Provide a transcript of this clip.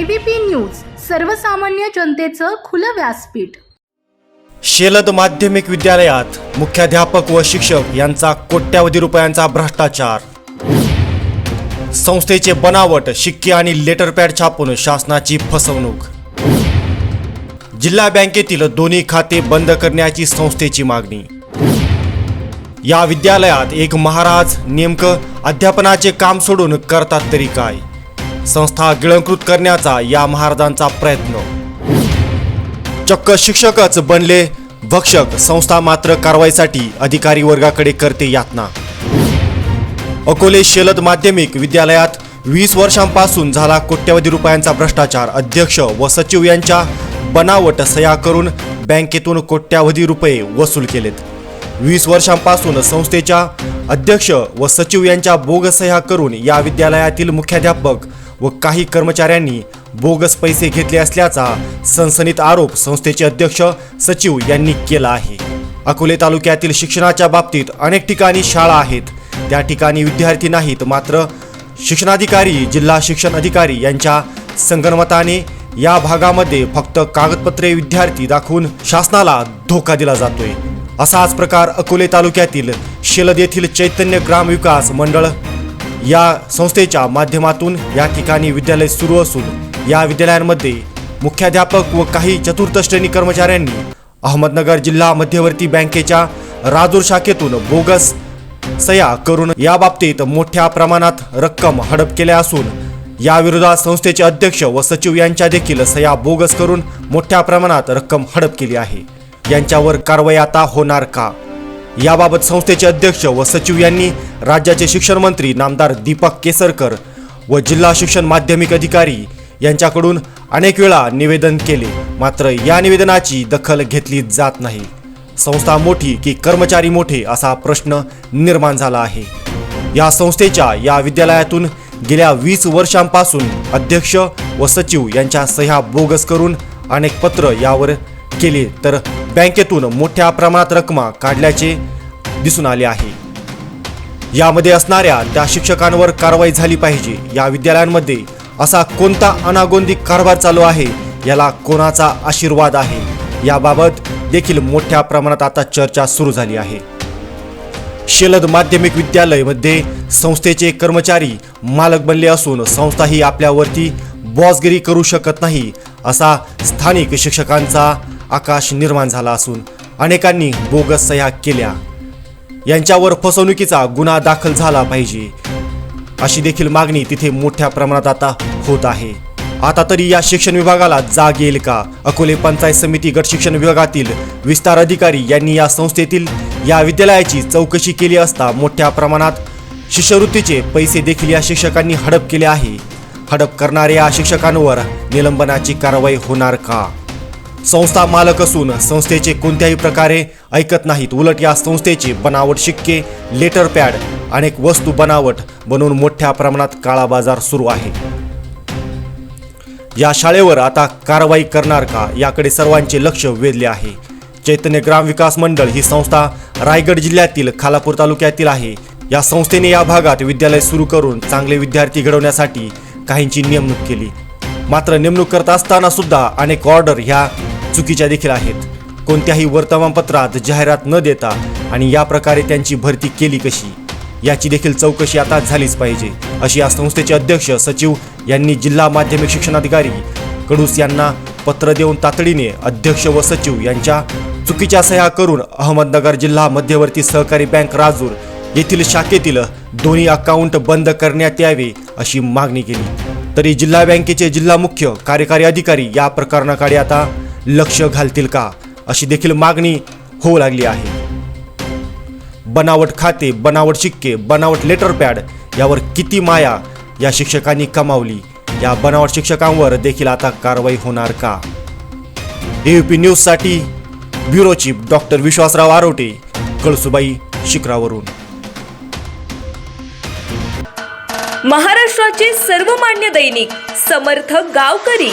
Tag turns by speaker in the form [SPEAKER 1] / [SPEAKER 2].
[SPEAKER 1] ABP news सर्वसामान्य जनतेचं खुलं व्यासपीठ.
[SPEAKER 2] शेलद माध्यमिक विद्यालयात मुख्याध्यापक व शिक्षक यांचा कोट्यावधी रुपयांचा भ्रष्टाचार. संस्थेचे बनावट शिक्के आणि लेटर पॅड छापून शासनाची फसवणूक. जिल्हा बँकेतील दोन्ही खाते बंद करण्याची संस्थेची मागणी. या विद्यालयात एक महाराज नेमकं अध्यापनाचे काम सोडून करतात तरी काय? संस्था गिळंकृत करण्याचा या महाराजांचा प्रयत्न. चक्क शिक्षकच बनले भक्षक संस्था मात्र कारवाईसाठी अधिकारी वर्गाकडे करते यातना. अकोले शेलद माध्यमिक विद्यालयात वीस वर्षांपासून झाला कोट्यवधी रुपयांचा भ्रष्टाचार. अध्यक्ष व सचिव यांच्या बनावट सह्या करून बँकेतून कोट्यावधी रुपये वसूल केलेत. वीस वर्षांपासून संस्थेच्या अध्यक्ष व सचिव यांच्या बोगसह्या करून या विद्यालयातील मुख्याध्यापक व काही कर्मचाऱ्यांनी बोगस पैसे घेतले असल्याचा सनसनीत आरोप संस्थेचे अध्यक्ष सचिव यांनी केला आहे. अकोले तालुक्यातील शिक्षणाच्या बाबतीत अनेक ठिकाणी शाळा आहेत. त्या ठिकाणी विद्यार्थी नाहीत मात्र शिक्षणाधिकारी जिल्हा शिक्षण अधिकारी यांच्या संगणमताने या भागामध्ये फक्त कागदपत्रे विद्यार्थी दाखवून शासनाला धोका दिला जातोय. असाच प्रकार अकोले तालुक्यातील शेलद येथील चैतन्य ग्राम विकास मंडळ या संस्थेच्या माध्यमातून या ठिकाणी विद्यालय सुरू असून या विद्यालयांमध्ये मुख्याध्यापक व काही चतुर्थ श्रेणी कर्मचाऱ्यांनी अहमदनगर जिल्हा मध्यवर्ती बँकेच्या राजूर शाखेतून बोगस सया करून याबाबतीत मोठ्या प्रमाणात रक्कम हडप केल्या असून या विरोधात संस्थेचे अध्यक्ष व सचिव यांच्या देखील सह्या बोगस करून मोठ्या प्रमाणात रक्कम हडप केली आहे. यांच्यावर कारवाई आता होणार का? याबाबत संस्थेचे अध्यक्ष व सचिव यांनी राज्याचे शिक्षण मंत्री नामदार दीपक केसरकर व जिल्हा शिक्षण माध्यमिक अधिकारी यांच्याकडून अनेक वेळा निवेदन केले. मात्र या निवेदनाची दखल घेतली जात नाही. संस्था मोठी की कर्मचारी मोठे असा प्रश्न निर्माण झाला आहे. या संस्थेच्या या विद्यालयातून गेल्या वीस वर्षांपासून अध्यक्ष व सचिव यांच्या सह्या बोगस करून अनेक पत्र यावर केले तर बँकेतून मोठ्या प्रमाणात रकमा काढल्याचे दिसून आले आहे. यामध्ये असणाऱ्या त्या शिक्षकांवर कारवाई झाली पाहिजे. या विद्यालयांमध्ये असा कोणता अनागोंदी कारभार चालू आहे याला कोणाचा आशीर्वाद आहे? याबाबत देखील मोठ्या प्रमाणात आता चर्चा सुरू झाली आहे. शेलद माध्यमिक विद्यालयमध्ये संस्थेचे कर्मचारी मालक बनले असून संस्था ही आपल्यावरती बॉसगिरी करू शकत नाही असा स्थानिक शिक्षकांचा आकाश निर्माण झाला असून अनेकांनी बोगस सह्या केल्या. यांच्यावर फसवणुकीचा गुन्हा दाखल झाला पाहिजे. अशी देखील मागणी तिथे मोठ्या प्रमाणात आता होत आहे. आता तरी या शिक्षण विभागाला जाग येईल का? अकोले पंचायत समिती गट शिक्षण विभागातील विस्तार अधिकारी यांनी या संस्थेतील या विद्यालयाची चौकशी केली असता मोठ्या प्रमाणात शिष्यवृत्तीचे पैसे देखील या शिक्षकांनी हडप केले आहे. हडप करणाऱ्या शिक्षकांवर निलंबनाची कारवाई होणार का? संस्था मालक असून संस्थेचे कोणत्याही प्रकारे ऐकत नाहीत. उलट या संस्थेचे बनावट शिक्के लेटर पॅड अनेक वस्तू बनावट बनवून मोठ्या प्रमाणात काळा बाजार सुरू आहे. या शाळेवर आता कारवाई करणार का? याकडे सर्वांचे लक्ष वेधले आहे. चैतन्य ग्राम विकास मंडळ ही संस्था रायगड जिल्ह्यातील खालापूर तालुक्यातील आहे. या संस्थेने या भागात विद्यालय सुरू करून चांगले विद्यार्थी घडवण्यासाठी काहींची नेमणूक केली. मात्र नेमणूक करत असताना सुद्धा अनेक ऑर्डर ह्या चुकीच्या देखील आहेत. कोणत्याही वर्तमानपत्रात जाहिरात न देता आणि या प्रकारे त्यांची भरती केली कशी याची देखील चौकशी आता झालीच पाहिजे अशी या संस्थेचे अध्यक्ष सचिव यांनी जिल्हा माध्यमिक शिक्षणाधिकारी कडूस यांना पत्र देऊन तातडीने अध्यक्ष व सचिव यांच्या चुकीच्या सह्या करून अहमदनगर जिल्हा मध्यवर्ती सहकारी बँक राजूर येथील शाखेतील दोन्ही अकाउंट बंद करण्यात यावे अशी मागणी केली. तरी जिल्हा बँकेचे जिल्हा मुख्य कार्यकारी अधिकारी या प्रकरणाकडे आता लक्ष घालतील का? अशी देखील मागणी होऊ लागली आहे. बनावट खाते बनावट शिक्के बनावट लेटर पॅड यावर किती माया या शिक्षकांनी कमावली? या बनावट शिक्षकांवर देखील आता कारवाई होणार का? एयुपी न्यूजसाठी bureau chief doctor Vishwasrao Arote Kalsubai शिखरावरून.
[SPEAKER 3] महाराष्ट्राचे सर्वमान्य दैनिक समर्थ गावकरी.